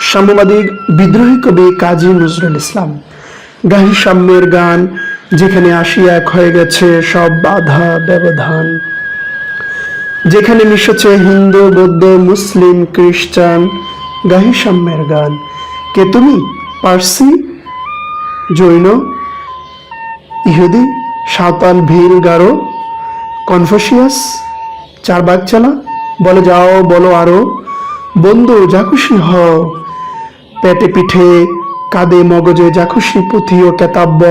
সাম্যবাদী বিদ্রোহী কবি কাজী নজরুল ইসলাম। গাহি সাম্যের গান, যেখানে আসি এক হয়ে গেছে সব বাধা ব্যবধান। যেখানে মিশেছে হিন্দু, বৌদ্ধ, মুসলিম, খ্রিস্টান, গাহি সাম্যের গান। কে তুমি? পার্সি? জৈন? ইহুদি? সাঁওতাল, ভিল, গারো? কনফুসিয়াস? চার বাগ চালা বলে যাও, বলো আরও। বন্ধু, যা খুশি হও। পেটে পিঠে কাঁদে মগজে, যা খুশি পুঁথি ও কেতাব্য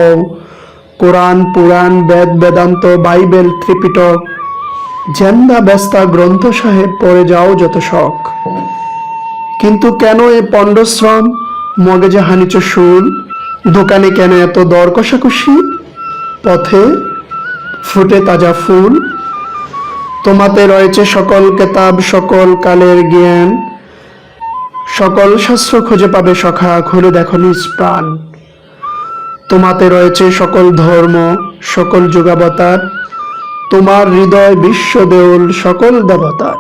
কোরআন, পুরাণ, বেদ, বেদান্ত, বাইবেল, ত্রিপিটক জেন্দা ব্যস্তা গ্রন্থ সাহেব পড়ে যাও যত শখ। কিন্তু কেন এ পণ্ডশ্রম? মগজে হানিচ শুল। দোকানে কেন এত দর কষাকষি? পথে ফুটে তাজা ফুল। তোমাতে রয়েছে সকল কেতাব, সকল কালের জ্ঞান। সকল শাস্ত্র খুঁজে পাবে সখা খুলে দেখো নিজ প্রাণ। তোমাতে রয়েছে সকল ধর্ম, সকল যুগাবতার, তোমার হৃদয় বিশ্ব দেউল, সকল দেবতার।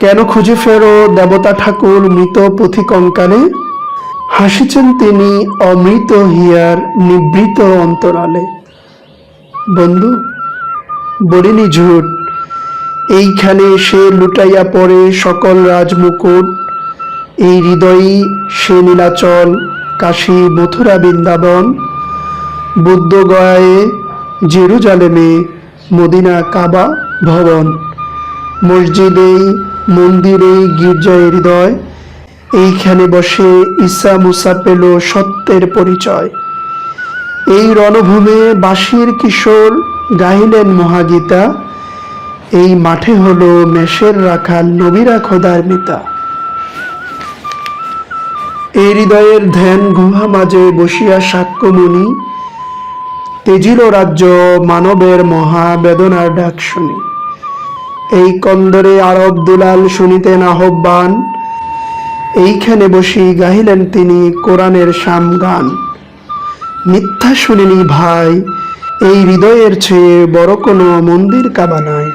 কেন খুঁজে ফেরো দেবতা ঠাকুর মৃত পুঁথি কঙ্কালে হাসিছেন তিনি অমৃত হিয়ার নিবৃত অন্তরালে। বন্ধু, বলিনি ঝুট এইখানে সে লুটাইয়া পড়ে সকল রাজমুকুট। এই হৃদয়ই সে নীলাচল, কাশী, মথুরা, বৃন্দাবন। বুদ্ধ গয়ায়ে জেরুজালেমে মদিনা, কাবা ভবন। মসজিদেই মন্দিরে গির্জায় হৃদয়। এইখানে বসে ঈসা মুসা পেল সত্যের পরিচয়। এই রণভূমে বাঁশির কিশোর গাইলেন মহাগীতা। এই মাঠে হলো মেষের রাখাল নবীরা খোদার মিতা। এই হৃদয়ের ধ্যান গুহা মাঝে বসিয়া সাক্ষ্যমণি, তেজিল রাজ্য মানবের মহা বেদনার ডাক শুনি। এই কন্দরে আরব দুলাল শুনিতেন আহ্বান, এইখানে বসি গাহিলেন তিনি কোরআনের শাম গান। মিথ্যা শুনিনি ভাই, এই হৃদয়ের চেয়ে বড় কোনো মন্দির কাবা নাই।